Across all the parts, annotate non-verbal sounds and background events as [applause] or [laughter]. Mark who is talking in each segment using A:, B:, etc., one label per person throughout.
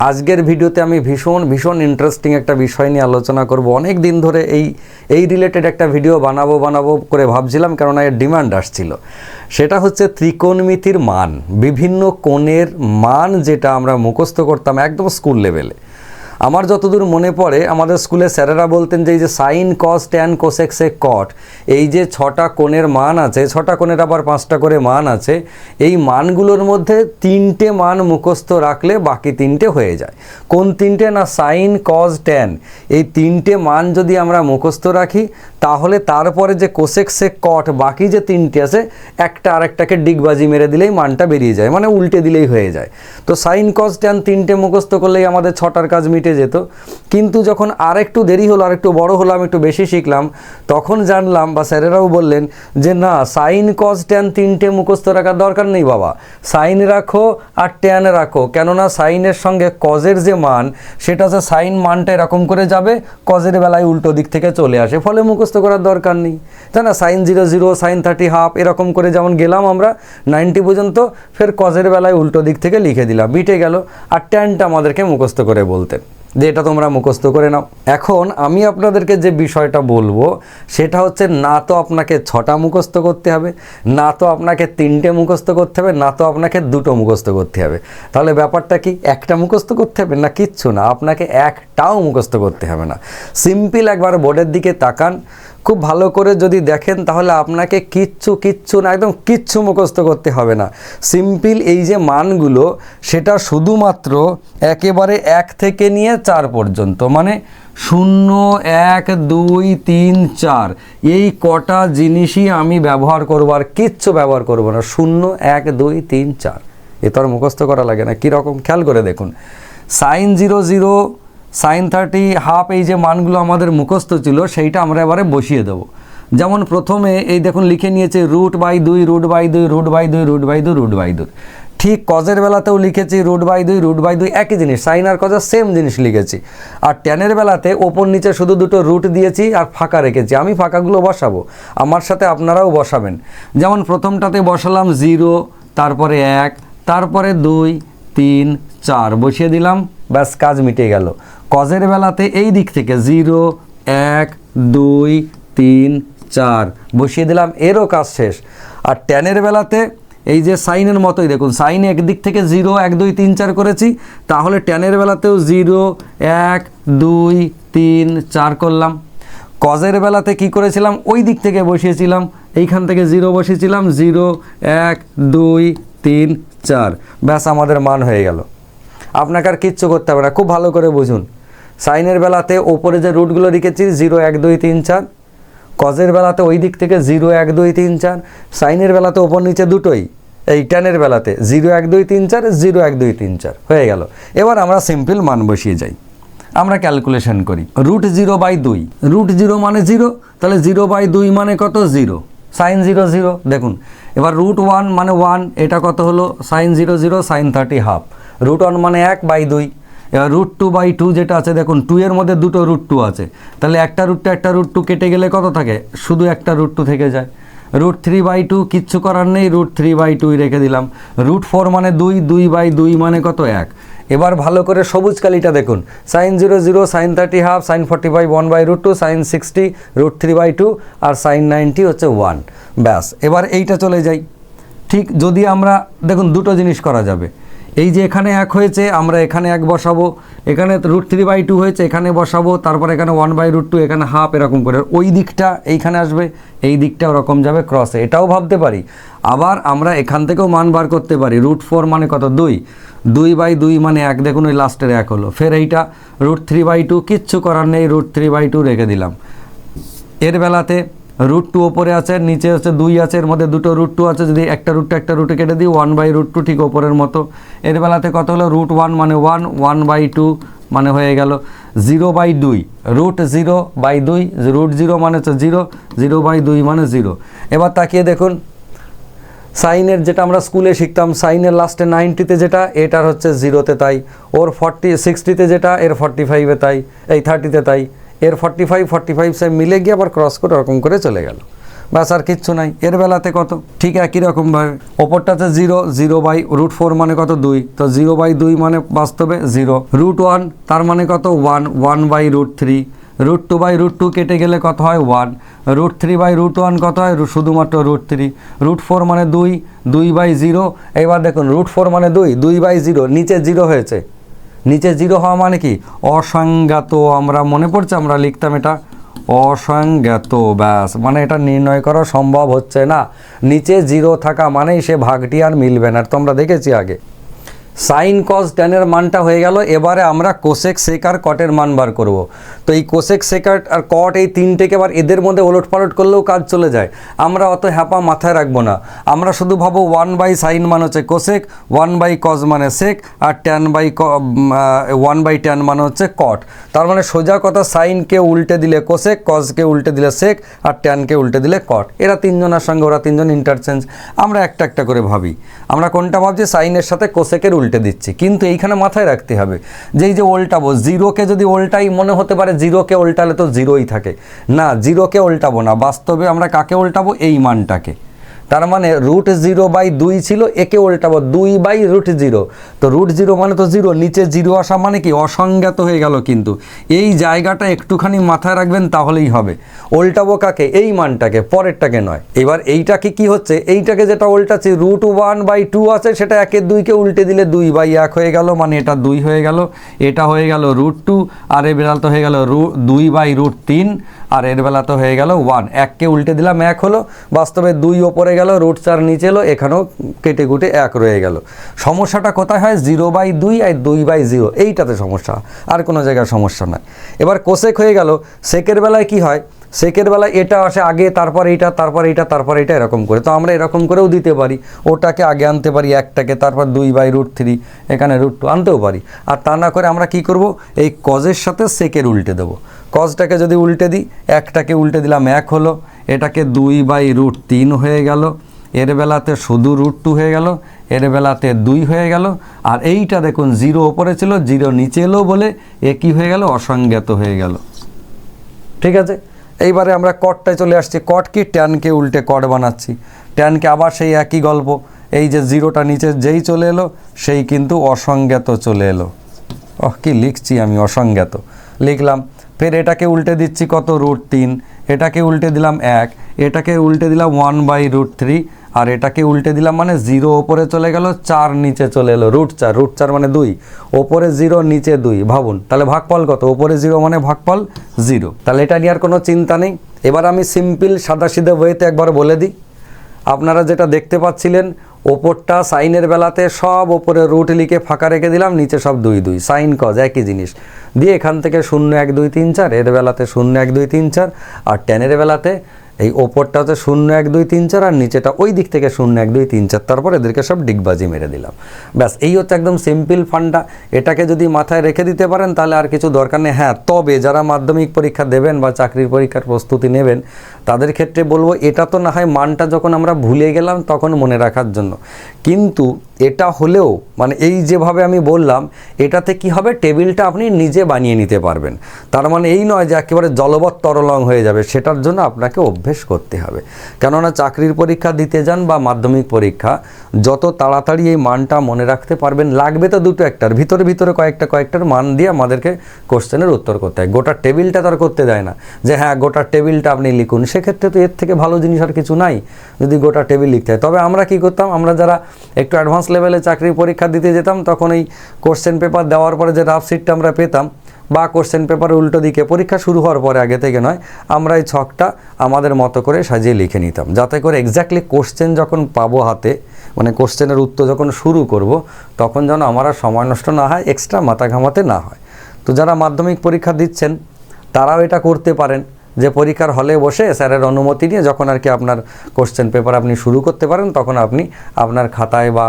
A: আজকের ভিডিওতে আমি ভীষণ ভীষণ ইন্টারেস্টিং একটা বিষয় নিয়ে আলোচনা করব। অনেক দিন ধরে এই এই রিলেটেড একটা ভিডিও বানাবো বানাবো করে ভাবছিলাম কেননা এর ডিমান্ড আসছিল। সেটা হচ্ছে ত্রিকোণমিতির মান, বিভিন্ন কোণের মান যেটা আমরা মুখস্থ করতাম একদম স্কুল লেভেলে আমার যতদূর মনে পড়ে, আমাদের স্কুলে স্যারেরা বলতেন যে এই যে সাইন কস, ট্যান কোসেক্সে কট, এই যে ছটা কোণের মান আছে, ছটা কোণের আবার পাঁচটা করে মান আছে, এই মানগুলোর মধ্যে তিনটে মান মুখস্থ রাখলে বাকি তিনটে হয়ে যায়। কোন তিনটে? না, সাইন, কস, ট্যান। এই তিনটে মান যদি আমরা মুখস্থ রাখি, তাহলে তারপরে যে কোসেক্সে কট বাকি যে তিনটে আছে, একটা আরেকটাকে ডিগবাজি মেরে দিলেই মানটা বেরিয়ে যায় মানে উল্টে দিলেই হয়ে যায়। তো সাইন, কস, ট্যান তিনটে মুখস্থ করলেই আমাদের ছটার কাজ মিটে যেত। কিন্তু যখন আরেকটু দেরি হলো, আরেকটু বড় হলাম, একটু বেশি শিখলাম, তখন জানলাম বা স্যারেরাও বললেন যে, না, সাইন, কজ, ট্যান তিনটে মুখস্থ রাখার দরকার নেই বাবা। সাইন রাখো আর ট্যান রাখো। কেননা সাইনের সঙ্গে কজের যে মান, সেটা হচ্ছে সাইন মানটা এরকম করে যাবে, কজের বেলায় উল্টো দিক থেকে চলে আসে। ফলে মুখস্থ করার দরকার নেই। তাই না? Sine zero zero, sine thirty half, এরকম করে যেমন গেলাম আমরা, নাইনটি পর্যন্ত ফের কজের বেলায় উল্টো দিক থেকে লিখে দিলাম। বিটে গেল। আর ট্যানটা আমাদেরকে মুখস্থ করে বলতেন। যে এটা তোমরা মুখস্থ করে নাও। এখন আমি আপনাদেরকে যে বিষয়টা বলব, সেটা হচ্ছে না তো আপনাকে ছটা মুখস্থ করতে হবে, না তো আপনাকে তিনটে মুখস্থ করতে হবে, না তো আপনাকে দুটো মুখস্থ করতে হবে। তাহলে ব্যাপারটা কি, একটা মুখস্থ করতে হবে না কিচ্ছু না, আপনাকে একটাও মুখস্থ করতে হবে না। সিম্পল একবার বোর্ডের দিকে তাকান খুব ভালো করে যদি দেখেন, তাহলে আপনাকে কিচ্ছু কিচ্ছু না, একদম কিচ্ছু মুখস্থ করতে হবে না। সিম্পল এই যে মানগুলো, সেটা শুধুমাত্র একেবারে এক থেকে নিয়ে চার পর্যন্ত মানে শূন্য, এক, দুই, তিন, চার। এই কটা জিনিসই আমি ব্যবহার করব আর কিচ্ছু ব্যবহার করব না। শূন্য, এক, দুই, তিন, চার। এ তো আর মুখস্থ করা লাগে না। কীরকম? খেয়াল করে দেখুন। Sine zero zero sine thirty half এই যে মানগুলো আমাদের মুখস্থ ছিল, সেইটা আমরা এবারে বসিয়ে দেবো। যেমন প্রথমে এই দেখুন লিখে নিয়েছে রুট বাই দুই, রুট বাই দুই, রুট বাই দুই, রুট বাই দুই, রুট বাই দুই। ঠিক কজের বেলাতেও লিখেছি রুট বাই দুই, রুট বাই দুই একই জিনিস, সাইন আর কজের সেম জিনিস লিখেছি। আর ট্যানের বেলাতে ওপর নিচে শুধু দুটো রুট দিয়েছি আর ফাঁকা রেখেছি। আমি ফাঁকাগুলো বসাবো, আমার সাথে আপনারাও বসাবেন। যেমন প্রথমটাতে বসালাম জিরো, তারপরে এক, তারপরে দুই, তিন, চার, বসিয়ে দিলাম, ব্যাস কাজ মিটে গেল। কজের বেলাতে এই দিক থেকে জিরো, এক, দুই, তিন, চার বসিয়ে দিলাম, এরও কাজ শেষ। আর ট্যানের বেলাতে এই যে সাইনের মতোই, দেখুন, সাইন একদিক থেকে জিরো, এক, দুই, তিন, চার করেছি, তাহলে ট্যানের বেলাতেও জিরো, এক, দুই, তিন, চার করলাম। কজের বেলাতে কি করেছিলাম? ওই দিক থেকে বসিয়েছিলাম, এইখান থেকে জিরো বসিয়েছিলাম, জিরো, এক, দুই, তিন, চার। ব্যাস, আমাদের মান হয়ে গেল। আপনাকে আর কিচ্ছু করতে হবে না, খুব ভালো করে বুঝুন। সাইনের বেলাতে ওপরে যে রুটগুলো লিখেছি জিরো এক দুই তিন চার। কজের বেলাতে ওই দিক থেকে জিরো এক দুই তিন চার। সাইনের বেলাতে ওপর নিচে দুটোই। এই টেনের বেলাতে জিরো এক দুই তিন চার, জিরো এক দুই তিন চার। হয়ে গেল। এবার আমরা সিম্পল মান বসিয়ে যাই। আমরা ক্যালকুলেশন করি। রুট জিরো বাই দুই। রুট জিরো মানে জিরো, তাহলে জিরো বাই দুই মানে কত? জিরো। Sine zero zero. দেখুন, এবার রুট ওয়ান মানে ওয়ান, এটা কত হলো? Sine zero zero, sine thirty half. Root one মানে এক বাই দুই। এবার রুট টু বাই টু যেটা আছে, দেখুন টু এর মধ্যে দুটো রুট টু আছে। তাহলে একটা রুটটা একটা রুট টু কেটে গেলে কত থাকে? শুধু একটা রুট টু থেকে যায়। রুট থ্রি বাই টু কিচ্ছু করার নেই রুট থ্রি বাই টুই রেখে দিলাম। রুট ফোর মানে দুই দুই বাই দুই মানে কত? এক। এবার ভালো করে সবুজ কালিটা দেখুন। Sine zero zero sine thirty half sine forty five one by root two sine sixty root three by two R sine ninety হচ্ছে ওয়ান ব্যাস, এবার এইটা চলে যাই। ঠিক যদি আমরা, দেখুন, দুটো জিনিস করা যাবে। এই যে এখানে এক হয়েছে, আমরা এখানে এক বসাবো। এখানে রুট থ্রি বাই টু হয়েছে, এখানে বসাবো, তারপর এখানে ওয়ান বাই রুট টু এখানে হাফ এরকম করে। ওই দিকটা এইখানে আসবে, এই দিকটা ওরকম যাবে ক্রসে এটাও ভাবতে পারি। আবার আমরা এখান থেকেও মান বার করতে পারি। রুট ফোর মানে কত? দুই। দুই বাই দুই মানে এক। দেখুন, ওই লাস্টের এক হলো। ফের এইটা রুট থ্রি বাই টু কিচ্ছু করার নেই রুট থ্রি বাই টু রেখে দিলাম। এর বেলাতে রুট টু ওপরে আছে, নিচে হচ্ছে দুই আছে, এর মধ্যে দুটো রুট টু আছে, যদি একটা রুটটা একটা রুটে কেটে দিই ওয়ান বাই রুট টু ঠিক ওপরের মতো। এর বেলাতে কত হলো? রুট ওয়ান মানে ওয়ান ওয়ান বাই টু মানে হয়ে গেল। জিরো বাই দুই রুট জিরো বাই দুই রুট জিরো মানে হচ্ছে জিরো জিরো বাই দুই মানে জিরো এবার তাকিয়ে দেখুন, সাইনের যেটা আমরা স্কুলে শিখতাম, সাইনের লাস্টে নাইনটিতে যেটা, এটার হচ্ছে জিরোতে তাই। ওর ফর্টি সিক্সটিতে যেটা, এর ফর্টি ফাইভে তাই, এই থার্টিতে তাই। এর ফর্টি ফাইভ ফর্টি ফাইভ সে মিলে গিয়ে আবার ক্রস করে ওরকম করে চলে গেল। ব্যাস, আর কিচ্ছু নাই। এর বেলাতে কত? ঠিক একই রকমভাবে ওপরটাতে zero zero by root four মানে কত? দুই। তো জিরো বাই দুই মানে বাস্তবে জিরো রুট ওয়ান তার মানে কত? One one by root three root two by root two কেটে গেলে কত হয়? One root three by root one কত হয়? শুধুমাত্র রুট থ্রি রুট ফোর মানে দুই। দুই বাই জিরো এবার দেখুন রুট ফোর মানে দুই। দুই বাই জিরো নিচে জিরো হয়েছে। নিচে জিরো হওয়া মানে কি? অসংজ্ঞাত, আমরা মনে পড়ছে, আমরা লিখতাম এটা। অসংজ্ঞাত, ব্যাস। মানে এটা নির্ণয় করা সম্ভব হচ্ছে না। নিচে জিরো থাকা মানেই সে ভাগটি আর মিলবে না তো আমরা দেখেছি আগে। সাইন কস ট্যানের মানটা হয়ে গেল, এবারে আমরা কোসেক সেক আর কটের মান বার করব। তো এই কোসেক সেকার আর কট এই তিনটেকে এবার এদের মধ্যে ওলট পালট করলেও কাজ চলে যায়। আমরা অত হ্যাপা মাথায় রাখব না। আমরা শুধু ভাবো ওয়ান বাই সাইন মান হচ্ছে কোসেক, ওয়ান বাই কজ মানে sec, R tan by one by tan মানে হচ্ছে কট। তার মানে সোজা কথা সাইনকে উল্টে দিলে কোসেক কজকে উল্টে দিলে সেক, আর ট্যানকে উল্টে দিলে কট। এরা তিনজনের সঙ্গে, ওরা তিনজন ইন্টারচেঞ্জ আমরা একটা একটা করে ভাবি। আমরা কোনটা ভাবছি? সাইনের সাথে কোসেকের উল্টে দিচ্ছি। কিন্তু এইখানে মাথায় রাখতে হবে যে এই যে উল্টাবো, জিরোকে যদি উল্টাই, মনে হতে পারে জিরোকে উল্টালে তো জিরোই থাকে। না, জিরোকে উল্টাবো না, বাস্তবে আমরা কাকে উল্টাবো? এই মানটাকে। তার মানে রুট জিরো বাই দুই ছিল, একে উল্টাবো দুই বাই রুট জিরো তো রুট জিরো মানে তো জিরো নিচে জিরো আসা মানে কি? অসংজ্ঞাত হয়ে গেল কিন্তু। এই জায়গাটা একটুখানি মাথায় রাখবেন, তাহলেই হবে। উল্টাবো কাকে? এই মানটাকে, পরেরটাকে নয়। এবার এইটাকে কি হচ্ছে? এইটাকে যেটা উল্টাচ্ছি রুট ওয়ান বাই টু আছে, সেটা একের দুইকে উল্টে দিলে দুই বাই এক হয়ে গেল মানে এটা দুই হয়ে গেল। এটা হয়ে গেল রুট টু আর এর বেলা তো হয়ে গেল রু দুই বাই রুট তিন, আর এর বেলা তো হয়ে গেল ওয়ান এককে উল্টে দিলাম, এক হলো। বাস্তবে দুই ওপরে গেল রুট চার নিচে এলো, এখানেও কেটে কুটে এক রয়ে গেল। সমস্যাটা কোথায় হয়? জিরো বাই দুই আর দুই বাই জিরো এইটাতে সমস্যা। আর কোনো জায়গায় সমস্যা নাই। এবার কোসেক হয়ে গেল, সেকের বেলায় কি হয়? সেকের বেলায় এটা আসে আগে, তারপর এইটা তারপর এইটা তারপর এইটা, এরকম করে। তো আমরা এরকম করেও দিতে পারি। ওটাকে আগে আনতে পারি একটাকে, তারপর দুই বাই রুট থ্রি এখানে রুট টু আনতেও পারি। আর তা না করে আমরা কি করব? এই কজের সাথে সেকের উল্টে দেবো। কজটাকে যদি উল্টে দিই, একটাকে উল্টে দিলাম, এক হলো। এটাকে দুই বাই রুট তিন হয়ে গেল। এর বেলাতে শুধু রুট টু হয়ে গেল, এর বেলাতে দুই হয়ে গেল। আর এইটা দেখুন, জিরো ওপরে ছিল, জিরো নিচে এলো বলে এ কী হয়ে গেল? অসংজ্ঞাত হয়ে গেল। ঠিক আছে? এইবারে আমরা কটটায় চলে আসছি। কট কি? ট্যানকে উল্টে কট বানাচ্ছি। ট্যানকে আবার সেই একই গল্প। এই যে জিরোটা নিচে যেই চলে এলো, সেই কিন্তু অসংজ্ঞাত চলে এলো। ওহ, কি লিখছি আমি, অসংজ্ঞাত। লিখলাম ফের এটাকে উল্টে দিচ্ছি কত রুট তিন? এটাকে উল্টে দিলাম এক, এটাকে উল্টে দিলাম ওয়ান বাই রুট থ্রি আর এটাকে উল্টে দিলাম মানে জিরো ওপরে চলে গেল, চার নিচে চলে এলো রুট চার রুট চার মানে দুই, ওপরে জিরো নিচে দুই, ভাবুন, তাহলে ভাগফল কত? ওপরে জিরো মানে ভাগফল জিরো তাহলে এটা নিয়ে আর কোনো চিন্তা নেই। এবার আমি সিম্পল সাদাসিধে ওয়েতে একবার বলে দিই। আপনারা যেটা দেখতে পাচ্ছিলেন ওপরটা সাইনের বেলাতে সব ওপরে রুট লিখে ফাঁকা রেখে দিলাম, নিচে সব দুই দুই। সাইন কজ একই জিনিস। দিয়ে এখান থেকে শূন্য এক দুই তিন চার, এর বেলাতে শূন্য এক দুই তিন চার, আর টেনের বেলাতে এই ওপরটা হচ্ছে শূন্য এক দুই তিন চার আর নিচেটা ওই দিক থেকে শূন্য এক দুই তিন চার। তারপর এদেরকে সব ডিগবাজি মেরে দিলাম। ব্যাস, এই হচ্ছে একদম সিম্পল ফান্ডা। এটাকে যদি মাথায় রেখে দিতে পারেন, তাহলে আর কিছু দরকার নেই। হ্যাঁ তবে যারা মাধ্যমিক পরীক্ষা দেবেন বা চাকরির পরীক্ষার প্রস্তুতি নেবেন, তাদের ক্ষেত্রে বলব, এটা তো না হয় মানটা যখন আমরা ভুলে গেলাম তখন মনে রাখার জন্য। কিন্তু এটা হলেও মানে এই যেভাবে আমি বললাম, এটাতে কি হবে? টেবিলটা আপনি নিজে বানিয়ে নিতে পারবেন। তার মানে এই নয় যে একেবারে জলবৎ তরলং হয়ে যাবে, সেটার জন্য আপনাকে অভ্যেস করতে হবে। কেননা চাকরির পরীক্ষা দিতে যান বা মাধ্যমিক পরীক্ষা, যত তাড়াতাড়ি এই মানটা মনে রাখতে পারবেন, লাগবে তো দুটো একটার, ভিতরে ভিতরে কয়েকটা কয়েকটার মান দিয়ে আমাদেরকে কোশ্চেনের উত্তর করতে হয়। গোটা টেবিলটা তার করতে দেয় না। যে হ্যাঁ গোটা টেবিলটা আপনি লিখুন, সেক্ষেত্রে তো এর থেকে ভালো জিনিস আর কিছু নাই, যদি গোটা টেবিল লিখতে হয়। তবে আমরা কি করতাম? আমরা যারা একটু অ্যাডভান্স লেভেলে চাকরির পরীক্ষা দিতে যেতাম, তখন এই কোশ্চেন পেপার দেওয়ার পরে যে রাফ সিটটা আমরা পেতাম, বা কোশ্চেন পেপার উল্টো দিকে পরীক্ষা শুরু হওয়ার পরে আগে থেকে নয়, আমরা এই ছকটা আমাদের মতো করে সাজিয়ে লিখে নিতাম। যাতে করে এক্স্যাক্টলি কোশ্চেন যখন পাবো হাতে মানে কোশ্চেনের উত্তর যখন শুরু করব, তখন যেন আমার আর সময় নষ্ট না হয় এক্সট্রা মাথা ঘামাতে না হয়। তো যারা মাধ্যমিক পরীক্ষা দিচ্ছেন, তারাও এটা করতে পারেন। যে পরীক্ষার হলে বসে স্যারের অনুমতি নিয়ে যখন আর কি আপনার কোশ্চেন পেপার আপনি শুরু করতে পারেন, তখন আপনি আপনার খাতায় বা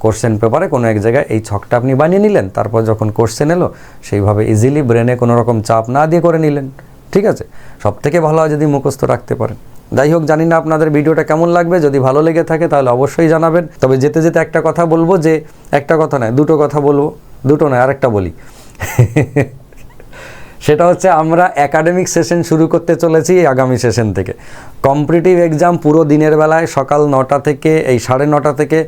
A: কোশ্চেন পেপারে কোনো এক জায়গায় এই ছকটা আপনি বানিয়ে নিলেন। তারপর যখন কোশ্চেন এলো, সেইভাবে ইজিলি ব্রেনে কোনো রকম চাপ না দিয়ে করে নিলেন। ঠিক আছে? সব থেকে ভালো হয় যদি মুখস্থ রাখতে পারেন। যাই হোক, জানি না আপনাদের ভিডিওটা কেমন লাগবে। যদি ভালো লেগে থাকে তাহলে অবশ্যই জানাবেন। তবে যেতে যেতে একটা কথা বলব যে, একটা কথা নয়, দুটো কথা বলব। দুটো নয়, আরেকটা বলি। [laughs] সেটা হচ্ছে আমরা একাডেমিক সেশন শুরু করতে চলেছি আগামী সেশন থেকে। কম্পিটিটিভ এক্সাম পুরো দিনের বেলায় সকাল নটা থেকে, এই সাড়ে নটা থেকে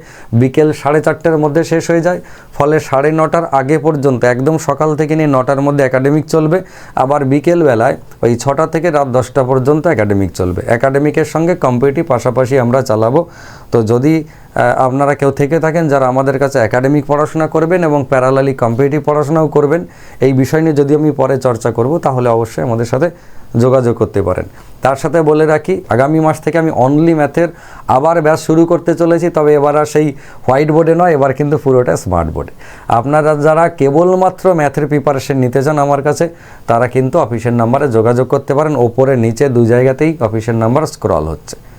A: বিকেল সাড়ে চারটের মধ্যে শেষ হয়ে যায়। ফলে সাড়ে নটার আগে পর্যন্ত, একদম সকাল থেকে নিয়ে নটার মধ্যে একাডেমিক চলবে। আবার বিকেল বেলায় ওই ছটা থেকে রাত দশটা পর্যন্ত একাডেমিক চলবে। একাডেমিকের সঙ্গে কম্পিটিটিভ পাশাপাশি আমরা চালাবো। তো যদি আপনারা কেউ থেকে থাকেন যারা আমাদের কাছে একাডেমিক পড়াশোনা করবেন এবং প্যারালালি কম্পিটিটিভ পড়াশোনাও করবেন, এই বিষয় নিয়ে যদি আমি পরে চর্চা করব, তাহলে অবশ্যই আমাদের সাথে যোগাযোগ করতে পারেন। তার সাথে বলে রাখি, আগামী মাস থেকে আমি অনলি ম্যাথের আবার ব্যাচ শুরু করতে চলেছি, তবে এবার আর সেই হোয়াইট বোর্ডে নয়, এবার কিন্তু পুরোটা স্মার্ট বোর্ডে আপনারা যারা কেবলমাত্র ম্যাথের প্রিপারেশন নিতে চান আমার কাছে, তারা কিন্তু অফিসের নাম্বারে যোগাযোগ করতে পারেন। ওপরে, নিচে দু জায়গাতেই অফিসের নাম্বার স্ক্রল হচ্ছে। ব্যাস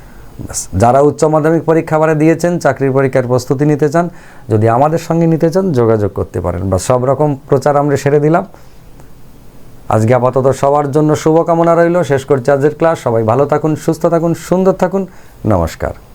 A: যারা উচ্চ মাধ্যমিক পরীক্ষা বারে দিয়েছেন, চাকরির পরীক্ষার প্রস্তুতি নিতে চান, যদি আমাদের সঙ্গে নিতে চান, যোগাযোগ করতে পারেন। বা সব রকম প্রচার আমরা সেরে দিলাম। আজকে আপাতত সবার জন্য শুভকামনা রইল। শেষ করছি আজকের ক্লাস। সবাই ভালো থাকুন, সুস্থ থাকুন, সুন্দর থাকুন। নমস্কার।